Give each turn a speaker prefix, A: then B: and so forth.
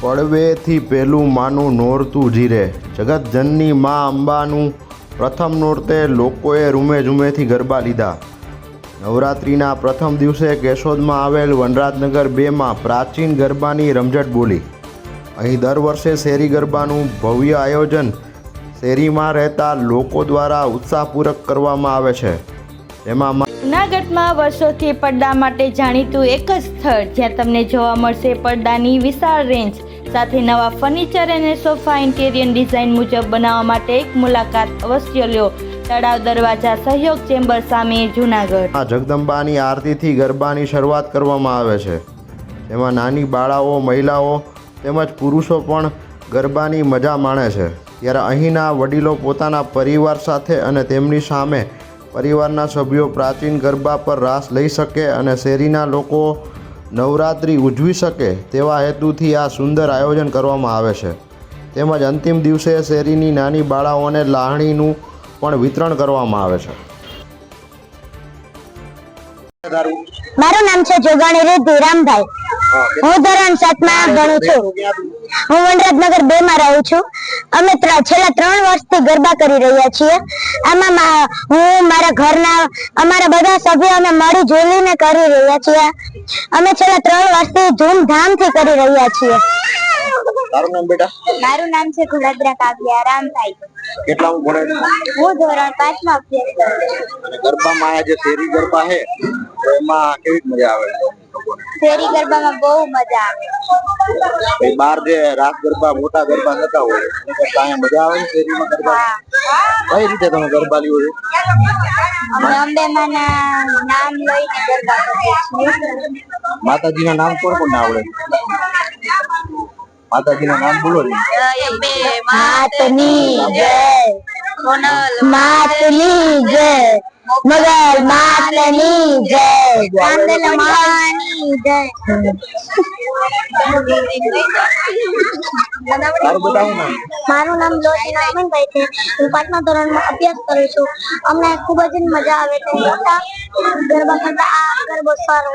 A: પડવેથી પહેલું માનું નોરતું જીરે. જગતજનની મા અંબાનું પ્રથમ નોરતે લોકોએ રૂમે ઝૂમેથી ગરબા લીધા. નવરાત્રિના પ્રથમ દિવસે કેશોદમાં આવેલ વનરાજનગર બેમાં પ્રાચીન ગરબાની રમઝટ બોલી. અહીં દર વર્ષે શેરી ગરબાનું ભવ્ય આયોજન શેરીમાં રહેતા લોકો દ્વારા ઉત્સાહપૂર્વક કરવામાં આવે છે. તેમાં મા-
B: જૂનાગઢમાં વર્ષોથી પડદા માટે જાણીતું એક જ સ્થળ જ્યાં તમને જોવા મળશે પડદાની વિશાળ રેન્જ. સાથે નવા ફર્નિચર અને સોફા ઇન્ટેરિયર ડિઝાઇન મુજબ બનાવવા માટે એક મુલાકાત અવશ્ય લ્યો. તળાવ દરવાજા, સહયોગ ચેમ્બર સામે જૂનાગઢ.
A: આ જગદંબાની આરતીથી ગરબાની શરૂઆત કરવામાં આવે છે. તેમાં નાની બાળાઓ, મહિલાઓ તેમજ પુરુષો પણ ગરબાની મજા માણે છે. ત્યારે અહીંના વડીલો પોતાના પરિવાર સાથે અને તેમની સામે પરિવારના સભ્યો પ્રાચીન ગરબા પર રાસ લઈ શકે અને શેરીના લોકો નવરાત્રિ ઉજવી શકે તેવા હેતુથી આ સુંદર આયોજન કરવામાં આવે છે. તેમજ અંતિમ દિવસે શેરીની નાની બાળાઓને લાહણીનું પણ વિતરણ કરવામાં આવે છે.
C: મારું નામ છે જોગાણી રિદ્ધિ રામભાઈ હું ધોરણ સાતમાં ભણું છું. હું વનરાજનગર બે માં રહું છું. અમે છેલ્લા ત્રણ વર્ષથી ગરબા કરી રહ્યા છીએ. આમાં હું મારા ઘરના અમારા બધા સભ્યો અમે મળી જોડીને કરી રહ્યા છીએ. અમે છેલ્લા ત્રણ વર્ષથી ધૂમધામથી કરી રહ્યા છીએ.
A: તારું નામ બેટા?
C: મારું નામ છે ગુલાદરા કાવ્યા. રામભાઈ
A: કેટલા
C: હું ધોરણ પાંચમાં અભ્યાસ કરું છું.
A: અને ગરબામાં જે શેરી ગરબા છે તો એમાં કેવી મજા આવે?
C: શેરી ગરબામાં બહુ મજા આવે.
A: બાર જે રાસ ગરબા મોટા ગરબા થતા હોય અહીંયા મજા આવે છે શેરીમાં ગરબા? કઈ રીતે તમે ગરબા લ્યો છો?
C: અમે અંબે નામ લઈને ગરબા કરીએ છીએ.
A: માતાજીના નામ કોણ કોણ આવડે? માતાજીના નામ બોલો ને
C: માતની જય. માતની જય. મગર માતની જય. ચાંદલ માની
A: ને
C: મારું નામ લોચના અમનભાઈ છે. હું પાંચમા ધોરણમાં અભ્યાસ કરું છું. અમને ખૂબ મજા આવે છે. આ ગરબો સારો